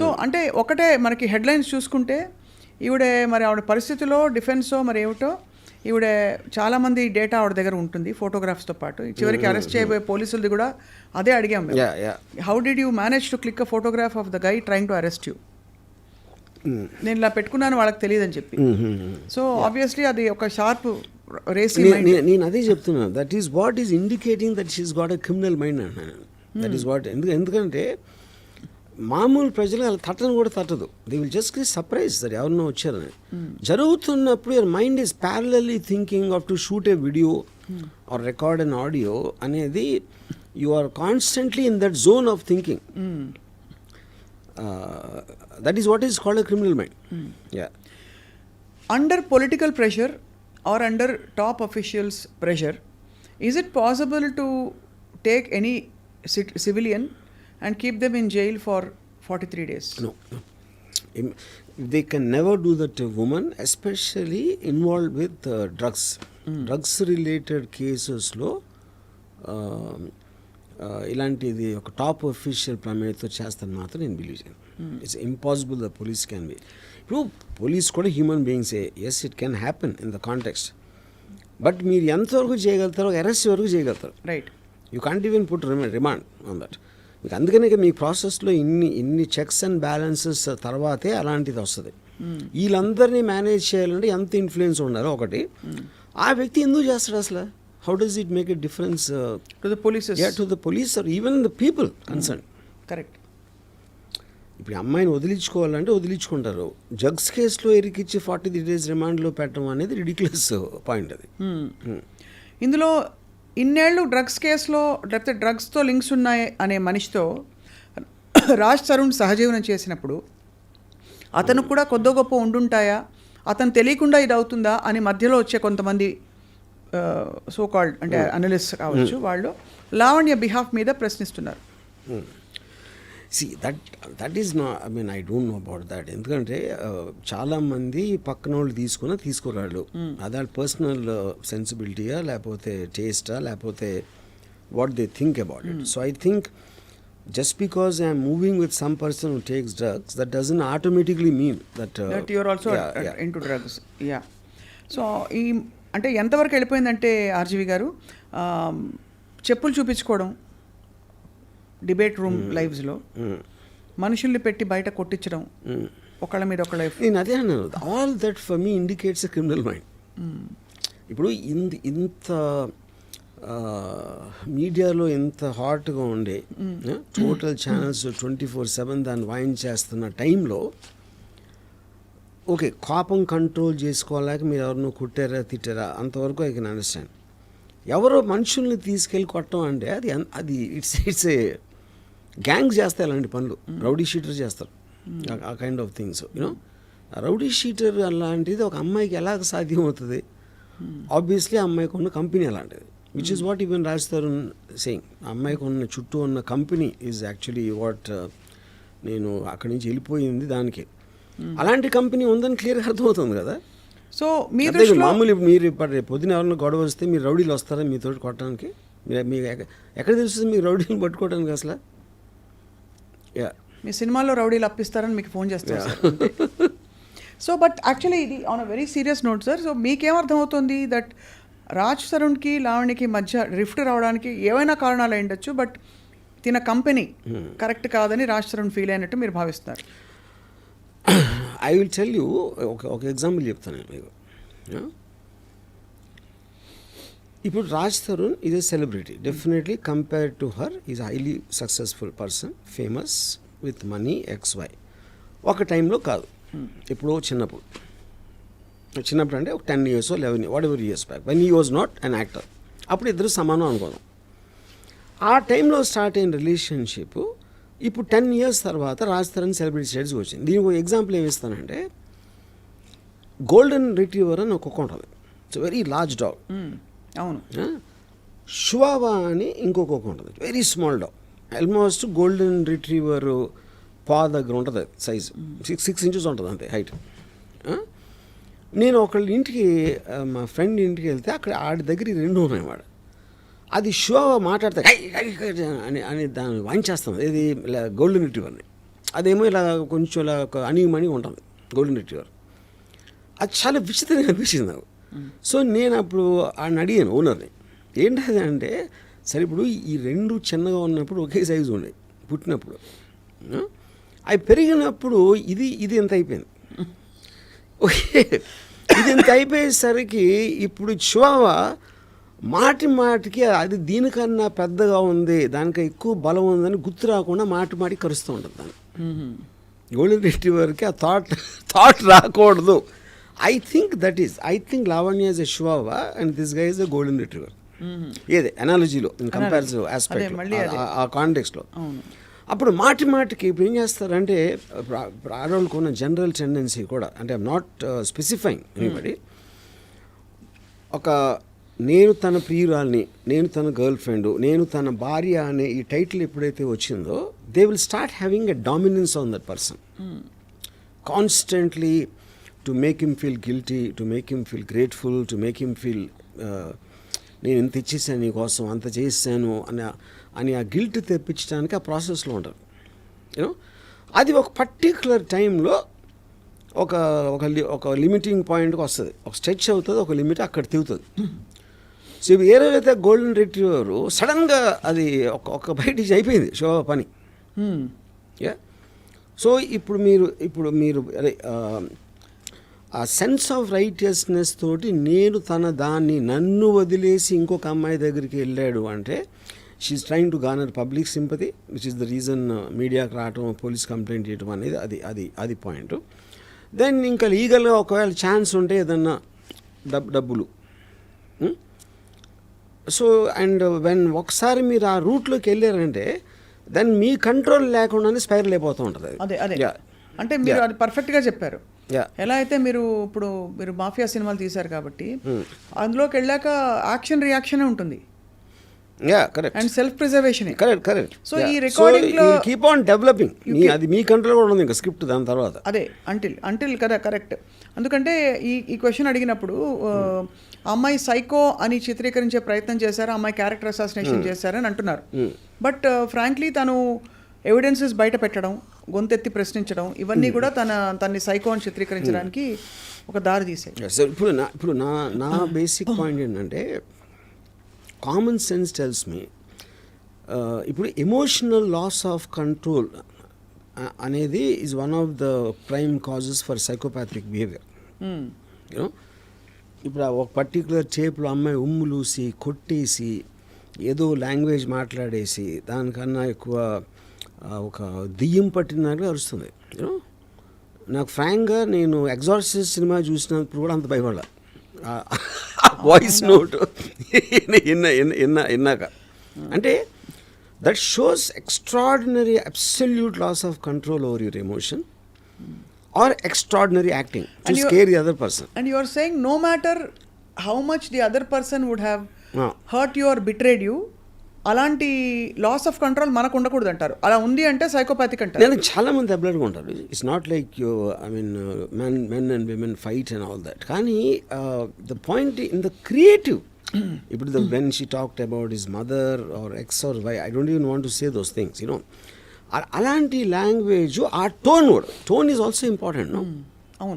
So అంటే ఒకటే మనకి హెడ్లైన్స్ చూసుకుంటే ఈవిడే మరి ఆవిడ పరిస్థితిలో డిఫెన్సో మరి ఏమిటో ఈవిడ చాలా మంది డేటా ఆవిడ దగ్గర ఉంటుంది ఫోటోగ్రాఫ్స్తో పాటు. చివరికి అరెస్ట్ చేయబోయే పోలీసులది కూడా అదే అడిగాం మేము. How did you manage to click a photograph of the guy trying to arrest you నేను ఇలా పెట్టుకున్నాను వాళ్ళకి తెలియదని చెప్పి. సో ఆబ్వియస్లీ అది ఒక షార్ప్ రేసీ నేను అదే చెప్తున్నా. That is what is indicating that she's got a criminal mind అంటున్నాను దట్ ఈస్ వాట్ ఎందుకు ఎందుకంటే మామూలు ప్రజలు అలా తట్టను కూడా తట్టదు. They will just surprise sir ఎవరినో వచ్చారని జరుగుతున్నప్పుడు your mind is parallelly thinking of to shoot a video or record an audio అనేది you are constantly in that zone of thinking that is what is called a criminal mind yeah under political pressure or under top officials pressure is it possible to take any civilian and keep them in jail for 43 days. No, no. Im- They can never do that to women, especially involved with uh, drugs. Drugs related కేసెస్లో ఇలాంటిది ఒక top official ప్రమేయతో చేస్తాను మాత్రం నేను believe చేయను. It's impossible the police can be ఇప్పుడు police కూడా human బీయింగ్సే yes it can happen in the context but మీరు ఎంతవరకు చేయగలుగుతారో అరెస్ట్ వరకు చేయగలుగుతారు. Right. You can't even put remand on that మీకు అందుకనే మీ ప్రాసెస్లో ఇన్ని ఇన్ని చెక్స్ అండ్ బ్యాలెన్సెస్ తర్వాతే అలాంటిది వస్తుంది. వీళ్ళందరినీ మేనేజ్ చేయాలంటే ఎంత ఇన్ఫ్లుయెన్స్ ఉండాలో ఒకటి. ఆ వ్యక్తి ఎందుకు చేస్తాడు అసలు? How does it make a difference to the police's. To the police or even the people concern correct. ఇప్పుడు అమ్మాయిని వదిలించుకోవాలంటే వదిలించుకుంటారు. జగ్స్ కేసులో ఇరికిచ్చి ఫార్టీ త్రీ డేస్ రిమాండ్లో పెట్టడం అనేది రిడిక్యులస్ పాయింట్ అది. Hmm. ఇందులో ఇన్నేళ్ళు డ్రగ్స్ కేసులో లేకపోతే డ్రగ్స్తో లింక్స్ ఉన్నాయి అనే మనిషితో రాజ్ తరుణ్ సహజీవనం చేసినప్పుడు అతను కూడా కొద్దో గొప్ప ఉండుంటాయా? అతను తెలియకుండా ఇది అవుతుందా? అని మధ్యలో వచ్చే కొంతమంది సో కాల్డ్ అంటే అనలిస్ట్ కావచ్చు వాళ్ళు లావణ్య బిహాఫ్ మీద ప్రశ్నిస్తున్నారు. సి దట్ దట్ ఈస్ నా I mean I don't know about that ఎందుకంటే uh, చాలా మంది పక్కన వాళ్ళు తీసుకున్న తీసుకోరాళ్ళు అదే పర్సనల్ సెన్సిబిలిటీయా లేకపోతే టేస్టా లేకపోతే what they think about it so I think just because I'm moving with some person who takes drugs that doesn't automatically mean that your also in to drugs yeah so ఈ అంటే ఎంతవరకు వెళ్ళిపోయిందంటే RGV గారు చెప్పులు చూపించుకోవడం. Debate room లైవ్స్లో మనుషుల్ని పెట్టి బయట కొట్టించడం ఒకళ్ళ మీద ఒకళ్ళ నేను అదే అన్నాను. All that for me indicates a criminal mind ఇప్పుడు ఇంత ఇంత మీడియాలో ఎంత హాట్గా ఉండే total channels twenty four seven దాన్ని వాయించేస్తున్న టైంలో ఓకే కోపం కంట్రోల్ చేసుకోలేక మీరు ఎవరినో కుట్టారా తిట్టారా అంతవరకు ఐ కెన్ అండర్స్టాండ్ ఎవరో మనుషుల్ని తీసుకెళ్ళి కొట్టడం అంటే అది అది ఇట్స్ ఇట్స్ ఏ గ్యాంగ్స్ చేస్తాయి అలాంటి పనులు. రౌడీ షీటర్ చేస్తారు. ఆ- ఆ kind of things you know rowdy sheeter అలాంటిది ఒక అమ్మాయికి ఎలా సాధ్యం అవుతుంది ఆబ్వియస్లీ ఆ అమ్మాయికి ఉన్న కంపెనీ అలాంటిది. Which is what even Raj Tarun అమ్మాయికి ఉన్న చుట్టూ ఉన్న కంపెనీ ఈజ్ యాక్చువల్లీ వాట్ నేను అక్కడి నుంచి వెళ్ళిపోయింది దానికి. అలాంటి కంపెనీ ఉందని క్లియర్గా అర్థమవుతుంది కదా? సో మీ దృష్టిలో మామూలు మీరు ఇప్పుడు రేపు పొద్దున ఎవరైనా గొడవ వస్తే మీరు రౌడీలు వస్తారా మీతో కొట్టడానికి? మీరు మీకు ఎక్క- ఎక్కడ తెలుస్తుంది మీకు రౌడీలు పట్టుకోవడానికి అసలు? మీ సినిమాలో రౌడీలు అప్పిస్తారని మీకు ఫోన్ చేస్తారు సో బట్ యాక్చువల్లీ ఇది on a very serious note sir so మీకేమర్థమవుతుంది that Raj తరుణ్కి లావణ్యకి మధ్య రిఫ్ట్ రావడానికి ఏవైనా కారణాలు అయి ఉండొచ్చు బట్ తిన కంపెనీ కరెక్ట్ కాదని రాజ్ తరుణ్ ఫీల్ అయినట్టు మీరు భావిస్తున్నారు ఐ విల్ టెల్ యూ ఒక ఒక ఎగ్జాంపుల్ చెప్తాను నేను మీకు? ఇప్పుడు Raj Tarun is a celebrity definitely compare to her is highly successful person famous with money X Y ఒక టైంలో కాదు. ఎప్పుడో చిన్నప్పుడు. చిన్నప్పుడు అంటే ఒక ten years eleven whatever years back when he was not an actor అప్పుడు ఇద్దరు సమానం అనుకోదాం. ఆ టైంలో స్టార్ట్ అయిన రిలేషన్షిప్ ఇప్పుడు టెన్ ఇయర్స్ తర్వాత రాజ్ తరుణ్ సెలబ్రిటీ స్టేట్స్కి వచ్చింది. దీనికి ఒక ఎగ్జాంపుల్ ఏమి ఇస్తానంటే గోల్డెన్ రిట్రీవర్ అని ఒక కుక్క ఉంటుంది ఇట్స్ వెరీ లార్జ్ డాగ్ అవును. షువావా అని ఇంకొక కుక్క ఉంటుంది. Very small dog almost golden retriever paw దగ్గర ఉంటుంది సైజ్ సిక్స్ సిక్స్ ఇంచెస్ ఉంటుంది అంతే హైట్ నేను ఒకళ్ళ ఇంటికి మా ఫ్రెండ్ ఇంటికి వెళ్తే అక్కడ ఆడి దగ్గర రెండు ఉన్నాయి వాడు. అది షువావా మాట్లాడితే "హై, హై, అని అని దాన్ని వాయించేస్తాం. ఇది గోల్డెన్ రిట్రీవర్ని అదేమో ఇలా కొంచెం ఇలా ఒక ఉంటుంది గోల్డెన్ రిట్రీవర్ అది చాలా విచిత్రంగా అనిపించింది నాకు. సో నేను అప్పుడు ఆయన అడిగాను ఓనర్ని ఏంటది? అంటే సరే ఇప్పుడు ఈ రెండు చిన్నగా ఉన్నప్పుడు ఒకే సైజు ఉండే పుట్టినప్పుడు? అవి పెరిగినప్పుడు ఇది ఇది ఎంత అయిపోయింది? ఓకే. ఇది ఇంత అయిపోయేసరికి ఇప్పుడు చివావా మాటి మాటికి అది దీనికన్నా పెద్దగా ఉంది దానికి ఎక్కువ బలం ఉందని గుర్తు రాకుండా మాటి మాటి కరుస్తూ ఉంటుంది దాన్ని. గోల్డెన్ రిట్రీవర్కి ఆ థాట్ థాట్ రాకూడదు. I think that is I think Lavanya is a chihuahua and this guy is a golden retriever ఏదే? అనాలజీలో అదే, ఆస్పెక్ట్. ఆ కాంటెక్స్లో. అప్పుడు మాటి మాటికి ఇప్పుడు ఏం చేస్తారంటే ఆడవాళ్ళకు ఉన్న జనరల్ టెండెన్సీ కూడా అంటే ఐమ్ నాట్ స్పెసిఫైయింగ్ ఎనీబడి ఒక నేను తన ప్రియురాల్ని నేను తన గర్ల్ ఫ్రెండ్ నేను తన భార్య అనే ఈ టైటిల్ ఎప్పుడైతే వచ్చిందో they will start having a dominance on that person constantly to make him feel guilty to make him feel grateful to make him feel నేను ఇంత ఇచ్చేసాను నీకోసం అంత చేసాను అని అని ఆ గిల్ట్ తెప్పించడానికి ఆ ప్రాసెస్లో ఉంటారు. యూనో అది ఒక పర్టికులర్ టైంలో ఒక ఒక లి- ఒక లిమిటింగ్ పాయింట్కి వస్తుంది. ఒక స్ట్రెచ్ అవుతుంది ఒక లిమిట్ అక్కడ తిరుగుతుంది. సో ఏ రోజైతే గోల్డెన్ రిట్రీవర్ సడన్గా అది ఒక ఒక బయటికి అయిపోయింది షో పని. యా సో ఇప్పుడు మీరు ఇప్పుడు మీరు అదే ఆ, సెన్స్ ఆఫ్ రైటియస్నెస్ తోటి నేను తన దాన్ని నన్ను వదిలేసి ఇంకొక అమ్మాయి దగ్గరికి వెళ్ళాడు అంటే she's trying to garner public sympathy which is the reason మీడియాకి రావటం పోలీస్ కంప్లైంట్ చేయటం అనేది అది అది అది పాయింట్ దెన్ ఇంకా లీగల్గా ఒకవేళ ఛాన్స్ ఉంటే ఏదన్నా డబ్ డబ్బులు? సో అండ్ వెన్ ఒకసారి మీరు ఆ రూట్లోకి వెళ్ళారంటే దెన్ మీ కంట్రోల్ లేకుండానే స్పైరల్ అయిపోతూ ఉంటుంది అది. అదే. అంటే మీరు. అది పర్ఫెక్ట్గా చెప్పారు. ఎలా అయితే మీరు ఇప్పుడు మీరు మాఫియా సినిమాలు తీశారు కాబట్టి అందులోకి వెళ్ళాక యాక్షన్ రియాక్షన్ ఉంటుంది. And self preservation correct correct So, ఈ లో- కీప్ ఆన్ డెవలపింగ్ అది మీ కంట్రోల్ కూడా ఉంది ఇంకా స్క్రిప్ట్ దాని తర్వాత. అదే అంటిల్ అంటిల్ కదా కరెక్ట్ ఎందుకంటే ఈ ఈ క్వశ్చన్ అడిగినప్పుడు ఆ అమ్మాయి సైకో అని చిత్రీకరించే ప్రయత్నం చేశారు? అమ్మాయి క్యారెక్టర్ అసాసినేషన్ చేశారని అంటున్నారు. బట్ ఫ్రాంక్లీ తను ఎవిడెన్సెస్ బయట పెట్టడం గొంతెత్తి ప్రశ్నించడం ఇవన్నీ కూడా తన తన్ని సైకో అని చిత్రీకరించడానికి ఒక దారి తీసాయి ఇప్పుడు నా ఇప్పుడు నా నా బేసిక్ పాయింట్ ఏంటంటే కామన్ సెన్స్ టెల్స్ మీ ఇప్పుడు ఎమోషనల్ లాస్ ఆఫ్ కంట్రోల్ అనేది is one of the prime causes for psychopathic behaviour you know ఇప్పుడు ఒక పర్టికులర్ చేపులో అమ్మాయి ఉమ్ములూసి కొట్టేసి ఏదో లాంగ్వేజ్ మాట్లాడేసి దానికన్నా ఎక్కువ ఒక దెయ్యం పట్టినట్టుగా అరుస్తుంది. నాకు ఫ్రాంక్గా నేను ఎగ్జార్సిస్ సినిమా చూసినప్పుడు కూడా అంత భయపడ వాయిస్ నోట్ విన్నాక. అంటే that shows extraordinary absolute loss of control over your emotion or extraordinary acting to scare the other person and you are saying no matter how much the other person would have. Hurt you or betrayed you అలాంటి loss of control మనకు ఉండకూడదు అంటారు. అలా ఉంది అంటే సైకోపాతిక్ అంటారు. నేను చాలా మంది అబ్లర్గా ఉంటారు. It's not like you I mean men men and women fight and all that కానీ the point in the creative ఇప్పుడు the when she talked about his mother or X R Y I don't even want to say those things you know అలాంటి language ఆ tone కూడా tone is also important no